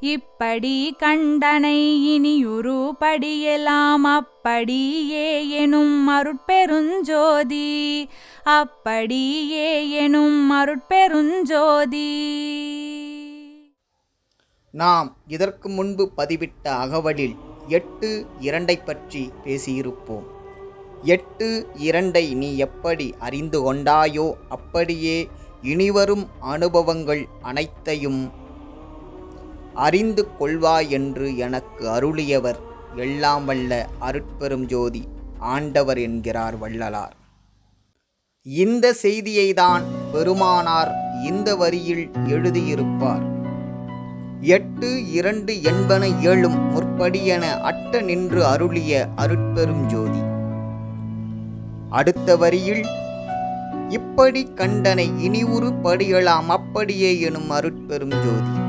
இப்படி கண்டனை இனியுரு படியெல்லாம் அப்படியே எனும் அருட்பெருஞ்சோதி. அப்படியே எனும் அருட்பெருஞ்சோதி. நாம் இதற்கு முன்பு பதிவிட்ட அகவலில் எட்டு இரண்டை பற்றி பேசியிருப்போம். எட்டு இரண்டை நீ எப்படி அறிந்து கொண்டாயோ அப்படியே இனிவரும் அனுபவங்கள் அனைத்தையும் அறிந்து கொள்வாய் என்று எனக்கு அருளியவர் எல்லாம் வல்ல அருட்பெரும் ஜோதி ஆண்டவர் என்கிறார் வள்ளலார். இந்த செய்தியைதான் பெருமானார் இந்த வரியில் எழுதியிருப்பார். எட்டு இரண்டு என்பன ஏழும் முற்படியென அட்ட நின்று அருளிய அருட்பெரும் ஜோதி. அடுத்த வரியில் இப்படி கண்டனை இனி ஒரு படியலாம் அப்படியே எனும் அருட்பெரும் ஜோதி.